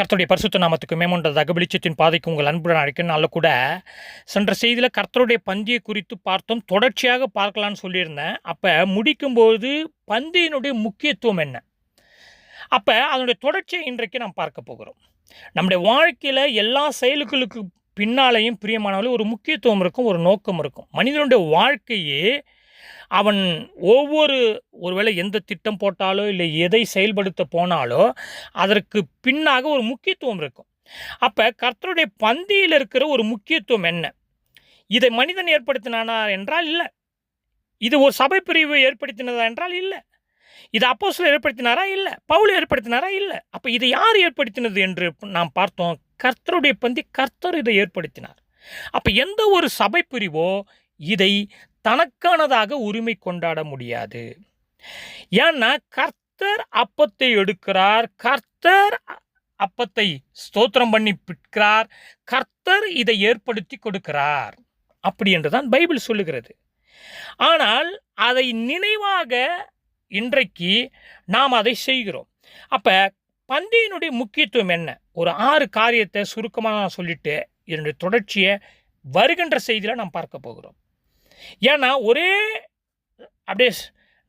கர்த்தருடைய பரிசுத்த நாமத்துக்கு மேம்பட்டதாக வெளிச்சத்தின் பாதைக்கு உங்கள் அன்புடன் அழைக்கனால கூட சென்ற செய்தியில் கர்த்தருடைய பந்தியை குறித்து பார்த்தோம். தொடர்ச்சியாக பார்க்கலான்னு சொல்லியிருந்தேன். அப்போ முடிக்கும்போது பந்தியினுடைய முக்கியத்துவம் என்ன? அப்போ அதனுடைய தொடர்ச்சியை இன்றைக்கு நாம் பார்க்க போகிறோம். நம்முடைய வாழ்க்கையில் எல்லா செயல்களுக்கு பின்னாலேயும் பிரியமானவர்கள் ஒரு முக்கியத்துவம் இருக்கும் ஒரு நோக்கம் இருக்கும். மனிதனுடைய வாழ்க்கையே அவன் ஒவ்வொரு ஒருவேளை எந்த திட்டம் போட்டாலோ இல்லை எதை செயல்படுத்த போனாலோ அதற்கு பின்னாக ஒரு முக்கியத்துவம் இருக்கும். அப்போ கர்த்தருடைய பந்தியில் இருக்கிற ஒரு முக்கியத்துவம் என்ன? இதை மனிதன் ஏற்படுத்தினானா என்றால் இல்லை. இது ஒரு சபை பிரிவு ஏற்படுத்தினதா என்றால் இல்லை. இது அப்போ ஏற்படுத்தினாரா இல்லை? பவுல் ஏற்படுத்தினாரா இல்லை? அப்போ இதை யார் ஏற்படுத்தினது என்று நாம் பார்த்தோம். கர்த்தருடைய பந்தி கர்த்தர் இதை ஏற்படுத்தினார். அப்போ எந்த ஒரு சபை பிரிவோ இதை தனக்கானதாக உரிமை கொண்டாட முடியாது. ஏன்னா கர்த்தர் அப்பத்தை எடுக்கிறார். கர்த்தர் அப்பத்தை ஸ்தோத்திரம் பண்ணி பிற்கிறார் கர்த்தர் இதை ஏற்படுத்தி கொடுக்கிறார். அப்படி என்றுதான் பைபிள் சொல்லுகிறது. ஆனால் அதை நினைவாக இன்றைக்கு நாம் அதை செய்கிறோம். அப்போ பந்தியினுடைய முக்கியத்துவம் என்ன? ஒரு ஆறு காரியத்தை சுருக்கமாக நான் சொல்லிட்டு இதனுடைய தொடர்ச்சியை வருகின்ற செய்தியில் நாம் பார்க்க போகிறோம். ஏன்னா ஒரே அப்படியே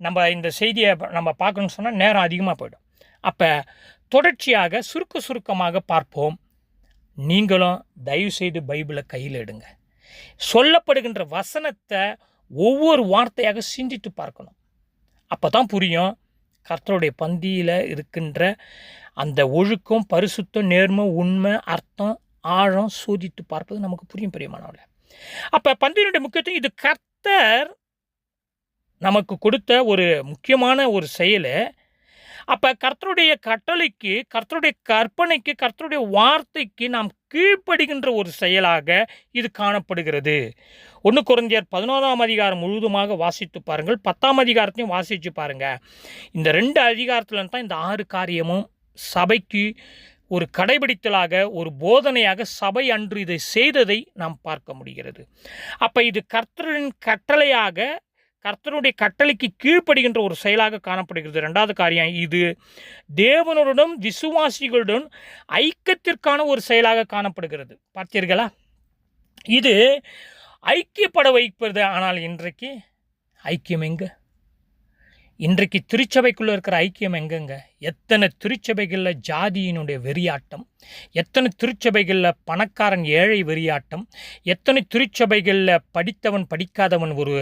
நம்ம இந்த செய்தியை நம்ம பார்க்கணும்னு சொன்னால் நேரம் அதிகமாக போயிடும். அப்போ தொடர்ச்சியாக சுருக்க சுருக்கமாக பார்ப்போம். நீங்களும் தயவுசெய்து பைபிளை கையில் எடுங்க. சொல்லப்படுகின்ற வசனத்தை ஒவ்வொரு வார்த்தையாக சிந்தித்து பார்க்கணும். அப்போ தான் புரியும் கர்த்தருடைய பந்தியில் இருக்கின்ற அந்த ஒழுக்கம் பரிசுத்தம் நேர்மை உண்மை அர்த்தம் ஆழம் சோதித்து பார்ப்பது நமக்கு புரியும் பிரியமானவர்களே. அப்போ பந்தியினுடைய முக்கியத்துவம் இது கர்த்தர் நமக்கு கொடுத்த ஒரு முக்கியமான ஒரு செயல். அப்போ கர்த்தருடைய கட்டளைக்கு கர்த்தருடைய கற்பனைக்கு கர்த்தருடைய வார்த்தைக்கு நாம் கீழ்ப்படுகின்ற ஒரு செயலாக இது காணப்படுகிறது. ஒன்று குறைஞ்சர் பதினோராம் அதிகாரம் முழுவதுமாக வாசித்து பாருங்கள். பத்தாம் அதிகாரத்தையும் வாசித்து பாருங்கள் இந்த ரெண்டு அதிகாரத்தில் தான் இந்த ஆறு காரியமும் சபைக்கு ஒரு கடைபிடித்தலாக ஒரு போதனையாக சபை அன்று இதை செய்ததை நாம் பார்க்க முடிகிறது. அப்போ இது கர்த்தரின் கட்டளையாக கர்த்தருடைய கட்டளைக்கு கீழ்ப்படுகின்ற ஒரு செயலாக காணப்படுகிறது. ரெண்டாவது காரியம் இது. தேவனுடன் விசுவாசிகளுடன் ஐக்கியத்திற்கான ஒரு செயலாக காணப்படுகிறது. பார்த்தீர்களா? இது ஐக்கியப்பட வைப்பது. ஆனால் இன்றைக்கு ஐக்கியம் எங்கே? இன்றைக்கு திருச்சபைக்குள்ளே இருக்கிற ஐக்கியம் எங்கெங்க? எத்தனை திருச்சபைகளில் ஜாதியினுடைய வெறியாட்டம் எத்தனை திருச்சபைகளில் பணக்காரன் ஏழை வெறியாட்டம் எத்தனை திருச்சபைகளில் படித்தவன் படிக்காதவன் ஒரு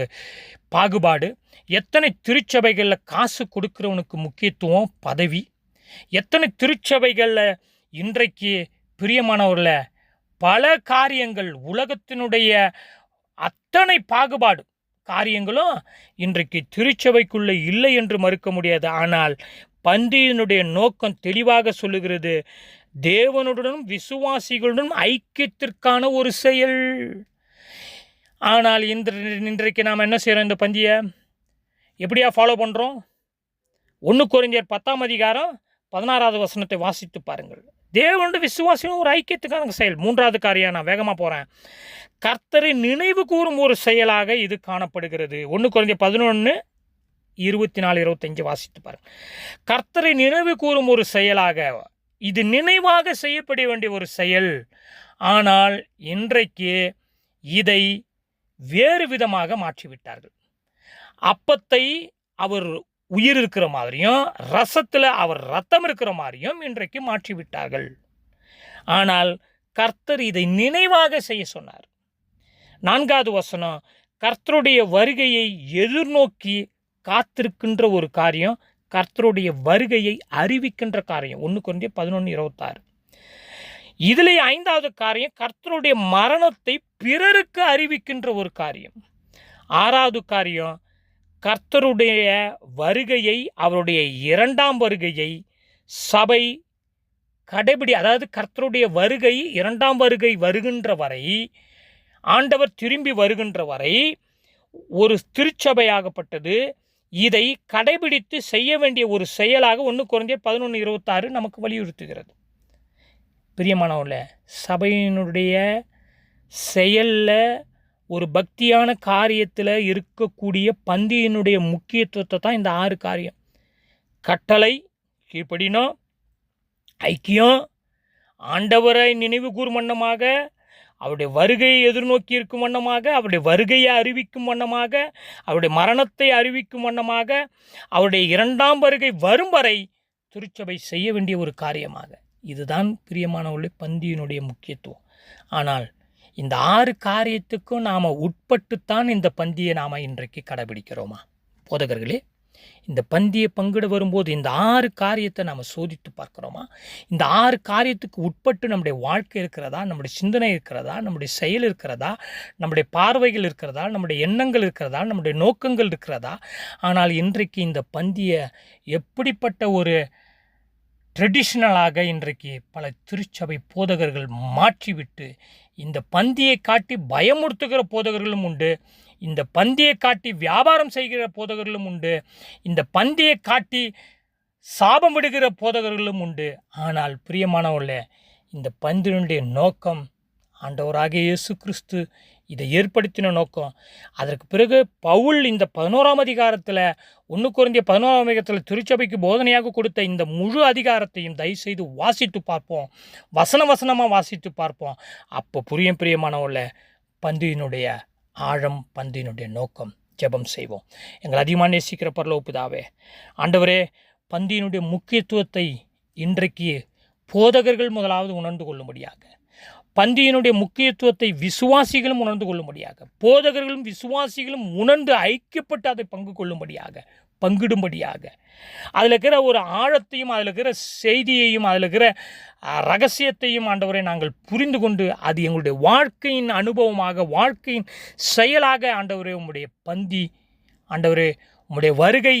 பாகுபாடு எத்தனை திருச்சபைகளில் காசு கொடுக்குறவனுக்கு முக்கியத்துவம் பதவி எத்தனை திருச்சபைகளில் இன்றைக்கு பிரியமானவரில் பல காரியங்கள் உலகத்தினுடைய அத்தனை பாகுபாடு காரியங்களும் இன்றைக்கு திருச்சபைக்குள்ளே இல்லை என்று மறுக்க முடியாது. ஆனால் பந்தியினுடைய நோக்கம் தெளிவாக சொல்லுகிறது. தேவனுடனும் விசுவாசிகளுடனும் ஐக்கியத்திற்கான ஒரு செயல். ஆனால் இன்று இன்றைக்கு நாம் என்ன செய்கிறோம் இந்த பந்தியை? எப்படியா ஃபாலோ பண்ணுறோம் ஒன்று குறைஞ்சர் பத்தாம் அதிகாரம் பதினாறாவது வசனத்தை வாசித்து பாருங்கள். தேவனோட விசுவாசியும் ஒரு ஐக்கியத்துக்கான செயல். மூன்றாவது காரியம் நான் வேகமாக போகிறேன் கர்த்தரை நினைவு கூறும் ஒரு செயலாக இது காணப்படுகிறது. ஒன்று குறைஞ்ச பதினொன்று இருபத்தி நாலு இருபத்தஞ்சு வாசித்து பாருங்கள் கர்த்தரை நினைவு கூறும் ஒரு செயலாக இது நினைவாக செய்யப்பட வேண்டிய ஒரு செயல். ஆனால் இன்றைக்கு இதை வேறு விதமாக மாற்றிவிட்டார்கள். அப்பத்தை அவர் உயிர் இருக்கிற மாதிரியும் ரசத்தில் அவர் ரத்தம் இருக்கிற மாதிரியும் இன்றைக்கு மாற்றிவிட்டார்கள். ஆனால் கர்த்தர் இதை நினைவாக செய்ய சொன்னார். நான்காவது வசனம் கர்த்தருடைய வருகையை எதிர்நோக்கி காத்திருக்கின்ற ஒரு காரியம் கர்த்தருடைய வருகையை அறிவிக்கின்ற காரியம். ஒன்று கொஞ்சம் பதினொன்று இருபத்தாறு. இதில் ஐந்தாவது காரியம் கர்த்தருடைய மரணத்தை பிறருக்கு அறிவிக்கின்ற ஒரு காரியம். ஆறாவது காரியம் கர்த்தருடைய வருகையை அவருடைய இரண்டாம் வருகையை சபை கடைபிடி அதாவது கர்த்தருடைய வருகை இரண்டாம் வருகை வருகின்ற வரை ஆண்டவர் திரும்பி வருகின்ற வரை ஒரு திருச்சபையாகப்பட்டது. இதை கடைபிடித்து செய்ய வேண்டிய ஒரு செயலாக ஒன்று குறைஞ்ச பதினொன்று இருபத்தாறு நமக்கு வலியுறுத்துகிறது. பிரியமானவர்கள சபையினுடைய செயலில் ஒரு பக்தியான காரியத்தில் இருக்கக்கூடிய பந்தியினுடைய முக்கியத்துவத்தை தான் இந்த ஆறு காரியம். கட்டளை கீழ்ப்படினோம் ஐக்கியம் ஆண்டவரை நினைவு கூறும் வண்ணமாக அவருடைய வருகையை எதிர்நோக்கி இருக்கும் வண்ணமாக அவருடைய வருகையை அறிவிக்கும் வண்ணமாக அவருடைய மரணத்தை அறிவிக்கும் வண்ணமாக அவருடைய இரண்டாம் வருகை வரும் வரை திருச்சபை செய்ய வேண்டிய ஒரு காரியமாக. இதுதான் பிரியமானவர்களுடைய பந்தியினுடைய முக்கியத்துவம். ஆனால் இந்த ஆறு காரியத்துக்கும் நாம் உட்பட்டுத்தான் இந்த பந்தியை நாம் இன்றைக்கு கடைபிடிக்கிறோமா? போதகர்களே இந்த பந்தியை பங்கிட வரும்போது இந்த ஆறு காரியத்தை நாம் சோதித்து பார்க்குறோமா? இந்த ஆறு காரியத்துக்கு உட்பட்டு நம்முடைய வாழ்க்கை இருக்கிறதா? நம்முடைய சிந்தனை இருக்கிறதா? நம்முடைய செயல் இருக்கிறதா? நம்முடைய பார்வைகள் இருக்கிறதா? நம்முடைய எண்ணங்கள் இருக்கிறதா? நம்முடைய நோக்கங்கள் இருக்கிறதா? ஆனால் இன்றைக்கு இந்த பந்தியை எப்படிப்பட்ட ஒரு ட்ரெடிஷ்னலாக இன்றைக்கு பல திருச்சபை போதகர்கள் மாற்றிவிட்டு இந்த பந்தியை காட்டி பயமுறுத்துகிற போதகர்களும் உண்டு. இந்த பந்தியை காட்டி வியாபாரம் செய்கிற போதகர்களும் உண்டு. இந்த பந்தியை காட்டி சாபம் விடுகிற போதகர்களும் உண்டு. ஆனால் பிரியமானவர்களே இந்த பந்தினுடைய நோக்கம் ஆண்டவராகிய இயேசு கிறிஸ்து இதை ஏற்படுத்தின நோக்கம். அதற்கு பிறகு பவுல் இந்த பதினோராம் அதிகாரத்தில் ஒன்று குறைந்திய பதினோராம் அதிகாரத்தில் திருச்சபைக்கு போதனையாக கொடுத்த இந்த முழு அதிகாரத்தையும் தயவுசெய்து வாசித்து பார்ப்போம். வசன வசனமாக வாசித்து பார்ப்போம். அப்போ புரியும் பிரியமானவர்கள பந்தியினுடைய ஆழம் பந்தியினுடைய நோக்கம் ஜெபம் செய்வோம். எங்களை அதிகமாக நேசிக்கிற பரலோப்புதாவே ஆண்டவரே பந்தியினுடைய முக்கியத்துவத்தை இன்றைக்கு போதகர்கள் முதலாவது உணர்ந்து கொள்ளும்படியாக பந்தியினுடைய முக்கியத்துவத்தை விசுவாசிகளும் உணர்ந்து கொள்ளும்படியாக போதகர்களும் விசுவாசிகளும் உணர்ந்து ஐக்கியப்பட்டு அதை பங்கு கொள்ளும்படியாக பங்கிடும்படியாக. அதில் இருக்கிற ஒரு ஆழத்தையும் அதில் இருக்கிற செய்தியையும் அதில் இருக்கிற ரகசியத்தையும் ஆண்டவரை நாங்கள் புரிந்து கொண்டு அது எங்களுடைய வாழ்க்கையின் அனுபவமாக வாழ்க்கையின் செயலாக ஆண்டவரே உம்முடைய பந்தி ஆண்டவரே உம்முடைய வருகை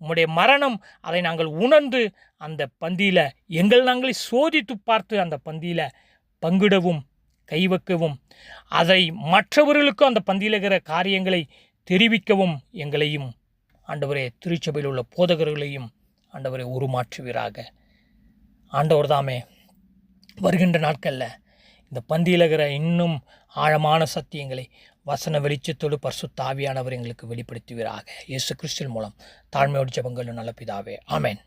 உம்முடைய மரணம் அதை நாங்கள் உணர்ந்து அந்த பந்தியில் எங்கள் நாங்களே சோதித்து பார்த்து அந்த பந்தியில் பங்கிடவும் கை வைக்கவும் அதை மற்றவர்களுக்கும் அந்த பந்தியில் இருக்கிற காரியங்களை தெரிவிக்கவும் எங்களையும் ஆண்டவரே திருச்சபையில் உள்ள போதகர்களையும் ஆண்டவரை உருமாற்றுவீராக. ஆண்டவர் தாமே வருகின்ற நாட்களில் இந்த பந்தியில் இருக்கிற இன்னும் ஆழமான சத்தியங்களை வசன வெளிச்சத்தோடு பர்சு தாவியானவர் எங்களுக்கு வெளிப்படுத்துவீராக. இயேசு கிறிஸ்டின் மூலம் தாழ்மையோடு ஜெபங்கள் நல்ல பிதாவே. ஆமேன்.